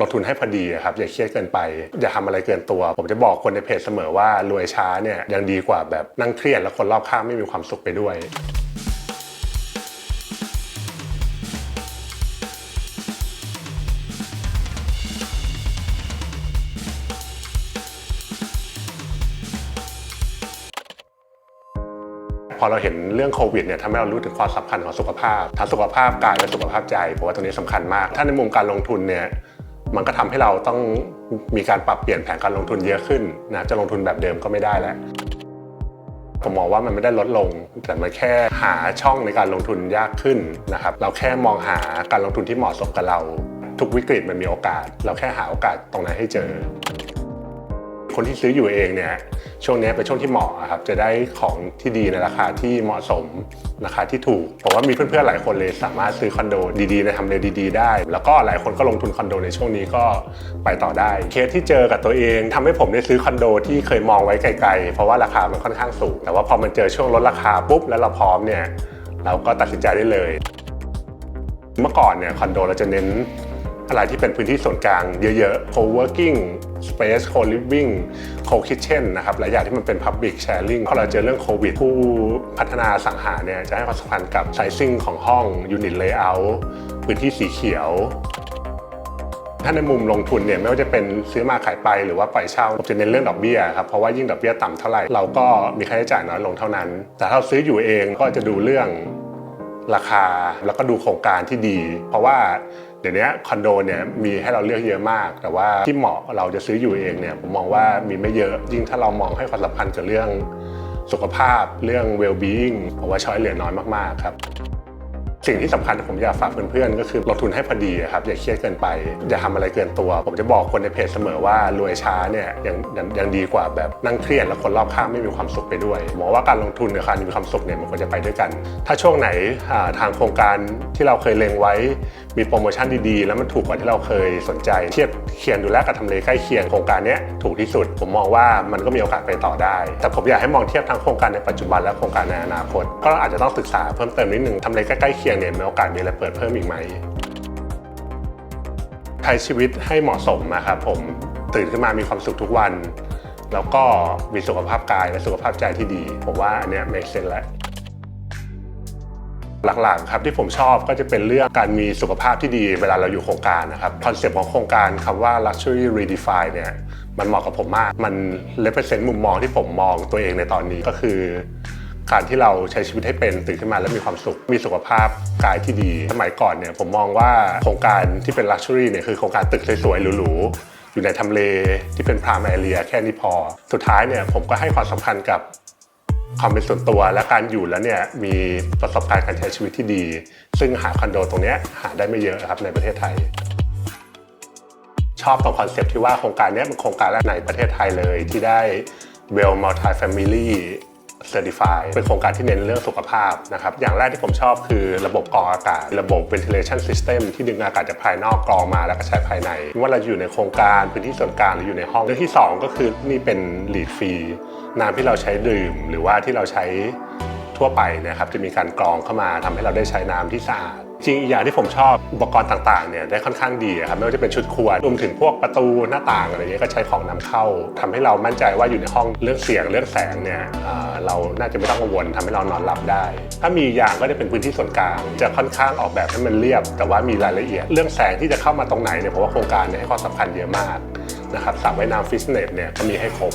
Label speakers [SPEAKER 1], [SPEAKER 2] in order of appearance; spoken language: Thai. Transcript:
[SPEAKER 1] ลงทุนให้พอดีครับอย่าเครียดเกินไป อย่าทำอะไรเกินตัว ผมจะบอกคนในเพจเสมอว่ารวยช้าเนี่ยยังดีกว่าแบบนั่งเครียดแล้วคนรอบข้างไม่มีความสุขไปด้วยพอเราเห็นเรื่องโควิดเนี่ยทำให้เรารู้ถึงความสำคัญของสุขภาพทั้งสุขภาพกายและสุขภาพใจผมว่าตรงนี้สำคัญมาก ถ้าในมุมการลงทุนเนี่ย มันก็ทำให้เราต้องมีการปรับเปลี่ยนแผนการลงทุนเยอะขึ้นนะจะลงทุนแบบเดิมก็ไม่ได้แล้วผมมองว่ามันไม่ได้ลดลง แต่มันแค่หาช่องในการลงทุนยากขึ้นนะครับ เราแค่มองหาการลงทุนที่เหมาะสมกับเรา ทุกวิกฤตมันมีโอกาส เราแค่หาโอกาสตรงนั้นให้เจอ คนที่ซื้ออยู่เองเนี่ย ช่วงนี้เป็นช่วงที่เหมาะครับจะได้ของที่ดีในราคาที่เหมาะสมราคาที่ถูกผมว่ามีเพื่อนๆหลายคนเลยสามารถซื้อคอนโดดีๆในทำเลดีๆ ได้ แล้วก็หลายคนก็ลงทุนคอนโดในช่วงนี้ก็ไปต่อได้ เคสที่เจอกับตัวเองทำให้ผมได้ซื้อคอนโดที่เคยมองไว้ไกลๆ เพราะว่าราคามันค่อนข้างสูง แต่ว่าพอมันเจอช่วงลดราคาปุ๊บแล้วเราพร้อมเนี่ยเราก็ตัดสินใจได้เลย เมื่อก่อนเนี่ยคอนโดเราจะเน้น อะไรที่เป็นพื้นที่ส่วนกลางเยอะๆ co-working space co-living co-kitchen นะครับหลายอย่างที่มันเป็น public sharing พอเราเจอเรื่องโควิด ผู้พัฒนาสังหาเนี่ยจะให้ความสำคัญกับ sizing ของห้อง unit layout พื้นที่สีเขียวถ้าในมุมลงทุนเนี่ยไม่ว่าจะเป็นซื้อมาขายไปหรือว่าปล่อยเช่าผมจะเน้นเรื่องดอกเบี้ยครับเพราะว่ายิ่งดอกเบี้ยต่ำเท่าไหร่เราก็มีค่าใช้จ่ายน้อยลงเท่านั้น แต่ถ้าเราซื้ออยู่เองก็จะดูเรื่องราคาแล้วก็ดูโครงการที่ดี เพราะว่า เดี๋ยวนี้คอนโดเนี่ยมีให้เราเลือกเยอะมาก แต่ว่าที่เหมาะเราจะซื้ออยู่เองเนี่ยผมมองว่ามีไม่เยอะยิ่งถ้าเรามองให้ความสำคัญกับเรื่องสุขภาพเรื่อง well being ผมว่าช้อยเหลือน้อยมาก ๆ ครับ สิ่งที่สำคัญที่ผมอยากฝากเพื่อนๆก็คือลงทุนให้พอดีครับอย่าเครียดเกินไป อย่าทำอะไรเกินตัว ผมจะบอกคนในเพจเสมอว่ารวยช้าเนี่ยยังยังยงดีกว่าแบบนั่งเครียดแล้วคนรอบข้างไม่มีความสุขไปด้วยมองว่าการลงทุนกับการมีความสุขเนี่ยมันควรจะไปด้วยกัน ถ้าช่วงไหนาทางโครงการที่เราเคยเล็งไว้มีโปรโมชั่นดีๆ แล้วมันถูกกว่าที่เราเคยสนใจ เทียบเคียงดูแลกับทำเลใกล้เคียงโครงการเนี้ยถูกที่สุด ผมมองว่ามันก็มีโอกาสไปต่อได้ แต่ผมอยากให้มองเทียบทั้งโครงการในปัจจุบันและโครงการในอนาคต ก็อาจจะต้องศึกษาเพิ่มเติมนิดนึงทำเลใกล้ๆเคียงเนี่ยมีโอกาสมีอะไรเปิดเพิ่มอีกไหมใช้ชีวิตให้เหมาะสมนะครับผมตื่นขึ้นมามีความสุขทุกวัน แล้วก็มีสุขภาพกายและสุขภาพใจที่ดี ผมว่าอันเนี้ย make sense แล้วหลักๆครับที่ผมชอบก็จะเป็นเรื่องการมีสุขภาพที่ดีเวลาเราอยู่โครงการนะครับคอนเซปต์ของโครงการคำว่า luxury redefine เนี่ยมันเหมาะกับผมมาก มัน represent มุมมองที่ผมมองตัวเองในตอนนี้ก็คือ การที่เราใช้ชีวิตให้เป็นตื่นขึ้นมาแล้วมีความสุข มีสุขภาพกายที่ดี สมัยก่อนเนี่ยผมมองว่าโครงการที่เป็น luxury เนี่ยคือโครงการตึกสวยๆหรูๆอยู่ในทำเลที่เป็น prime area แค่นี้พอ สุดท้ายเนี่ยผมก็ให้ความสำคัญกับความเป็นส่วนตัวและการอยู่แล้วเนี่ยมีประสบการณ์การใช้ชีวิตที่ดี ซึ่งหาคอนโดตรงเนี้ยหาได้ไม่เยอะครับในประเทศไทย ชอบตรงคอนเซปต์ที่ว่าโครงการเนี้ยเป็นโครงการแรกในประเทศไทยเลยที่ได้ Well Multi Family Certify เป็นโครงการที่เน้นเรื่องสุขภาพนะครับอย่างแรกที่ผมชอบคือระบบกรองอากาศ ระบบ ventilation system ที่ดึงอากาศจากภายนอกกรองมาแล้วก็ใช้ภายในว่าเราอยู่ในโครงการพื้นที่ส่วนกลางหรืออยู่ในห้องเรื่องที่สองก็คือนี่เป็น lead free น้ำที่เราใช้ดื่ม หรือว่าที่เราใช้ทั่วไปนะครับจะมีการกรองเข้ามาทำให้เราได้ใช้น้ำที่สะอาด จริงอีกอย่างที่ผมชอบอุปกรณ์ต่างๆเนี่ยได้ค่อนข้างดีครับไม่ว่าจะเป็นชุดครัวรวมถึงพวกประตูหน้าต่างอะไรเงี้ยก็ใช้ของนำเข้าทำให้เรามั่นใจว่าอยู่ในห้องเรื่องเสียงเรื่องแสงเนี่ยเราน่าจะไม่ต้องกังวลทำให้เรานอนหลับได้ ถ้ามีอย่างก็จะเป็นพื้นที่ส่วนกลาง จะค่อนข้างออกแบบให้มันเรียบ แต่ว่ามีรายละเอียด เรื่องแสงที่จะเข้ามาตรงไหนเนี่ยผมว่าโครงการเนี่ยให้ความสำคัญเยอะมากนะครับสระว่ายน้ำฟิตเนสเนี่ยก็มีให้ครบ